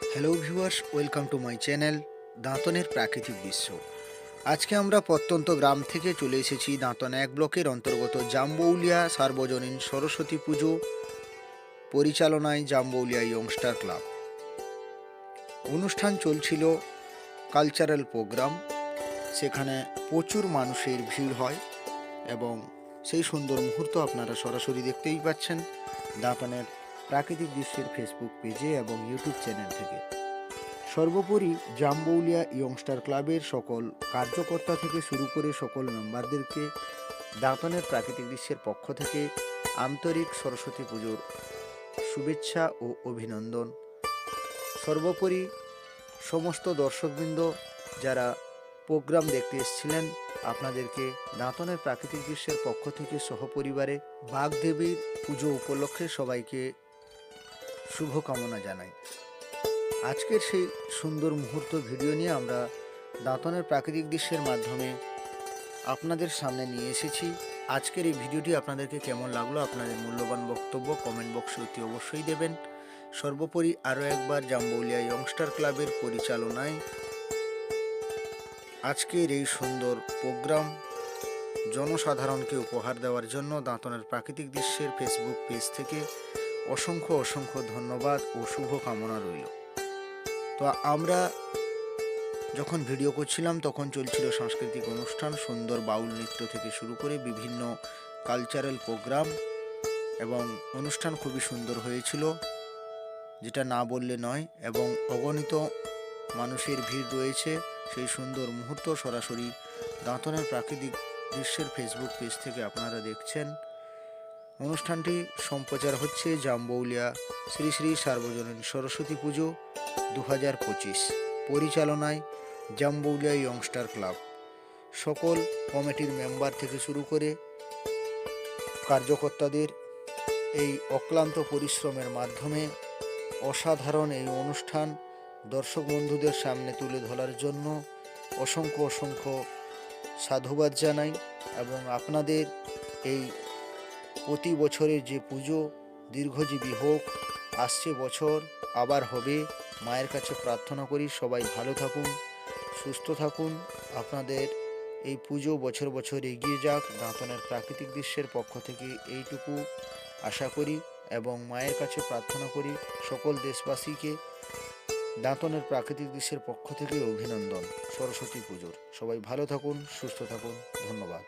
Hello viewers welcome to my channel দাঁতনের প্রাকৃতিক দৃশ্য আজকে আমরা প্রত্যন্ত গ্রাম থেকে চলে এসেছি দাঁতন এক ব্লকের অন্তর্গত জাম্বৌলিয়া সার্বজনীন সরস্বতী পুজো পরিচালনায় জাম্বৌলিয়া ইয়ংস্টার ক্লাব অনুষ্ঠান চলছিল কালচারাল প্রোগ্রাম সেখানে প্রচুর মানুষের ভিড় হয় এবং সেই সুন্দর মুহূর্ত আপনারা সরাসরি দেখতেই পাচ্ছেন দাঁতনের প্রাকৃতিক দৃশ্যের ফেসবুক পেজে এবং ইউটিউব চ্যানেল থেকে। সর্বোপরি জাম্বৌলিয়া ইয়ংস্টার ক্লাবের সকল কার্যকর্তা থেকে শুরু করে সকল মেম্বারদেরকে দাঁতনের প্রাকৃতিক দৃশ্যের পক্ষ থেকে আন্তরিক সরস্বতী পুজোর শুভেচ্ছা ও অভিনন্দন। সর্বোপরি সমস্ত দর্শকবৃন্দ যারা প্রোগ্রাম দেখতে এসেছিলেন, আপনাদেরকে দাঁতনের প্রাকৃতিক দৃশ্যের পক্ষ থেকে সহপরিবারে বাগদেবীর পুজো উপলক্ষে সবাইকে শুভকামনা জানাই। আজকের সেই সুন্দর মুহূর্ত ভিডিও নিয়ে আমরা দাঁতনের প্রাকৃতিক দৃশ্যের মাধ্যমে আপনাদের সামনে নিয়ে এসেছি। আজকের এই ভিডিওটি আপনাদেরকে কেমন লাগল, আপনাদের মূল্যবান বক্তব্য কমেন্ট বক্সে অতি অবশ্যই দেবেন। সর্বোপরি আরও একবার জাম্বৌলিয়া ইয়ংস্টার ক্লাবের পরিচালনায় আজকের এই সুন্দর প্রোগ্রাম জনসাধারণকে উপহার দেওয়ার জন্য দাঁতনের প্রাকৃতিক দৃশ্যের ফেসবুক পেজ থেকে অসংখ্য অসংখ্য ধন্যবাদ ও শুভকামনা রইল। তো আমরা যখন ভিডিও করছিলাম, তখন চলছিল সাংস্কৃতিক অনুষ্ঠান, সুন্দর বাউল নৃত্য থেকে শুরু করে বিভিন্ন কালচারাল প্রোগ্রাম এবং অনুষ্ঠান খুবই সুন্দর হয়েছিল, যেটা না বললে নয়, এবং অগণিত মানুষের ভিড় রয়েছে সেই সুন্দর মুহূর্ত সরাসরি দাঁতনের প্রাকৃতিক দৃশ্যের ফেসবুক পেজ থেকে আপনারা দেখছেন। অনুষ্ঠানটি সম্প্রচার হচ্ছে জাম্বৌলিয়া শ্রী শ্রী সার্বজনীন সরস্বতী পুজো দু হাজার পঁচিশ। পরিচালনায় জাম্বৌলিয়া ইয়ংস্টার ক্লাব। সকল কমিটির মেম্বার থেকে শুরু করে কার্যকর্তাদের এই অক্লান্ত পরিশ্রমের মাধ্যমে অসাধারণ এই অনুষ্ঠান দর্শক বন্ধুদের সামনে তুলে ধরার জন্য অসংখ্য অসংখ্য সাধুবাদ জানাই এবং আপনাদের এই প্রতি বছরের যে পুজো দীর্ঘজীবী হোক, আসছে বছর, আবার হবে। মায়ের কাছে প্রার্থনা করি সবাই ভালো থাকুন, সুস্থ থাকুন। আপনাদের এই পুজো বছর বছর এগিয়ে যাক। দাঁতনের প্রাকৃতিক দৃশ্যের পক্ষ থেকে এইটুকু আশা করি এবং মায়ের কাছে প্রার্থনা করি সকল দেশবাসীকে দাঁতনের প্রাকৃতিক দৃশ্যের পক্ষ থেকে অভিনন্দন। সরস্বতী পুজোর। সবাই ভালো থাকুন, সুস্থ থাকুন। ধন্যবাদ।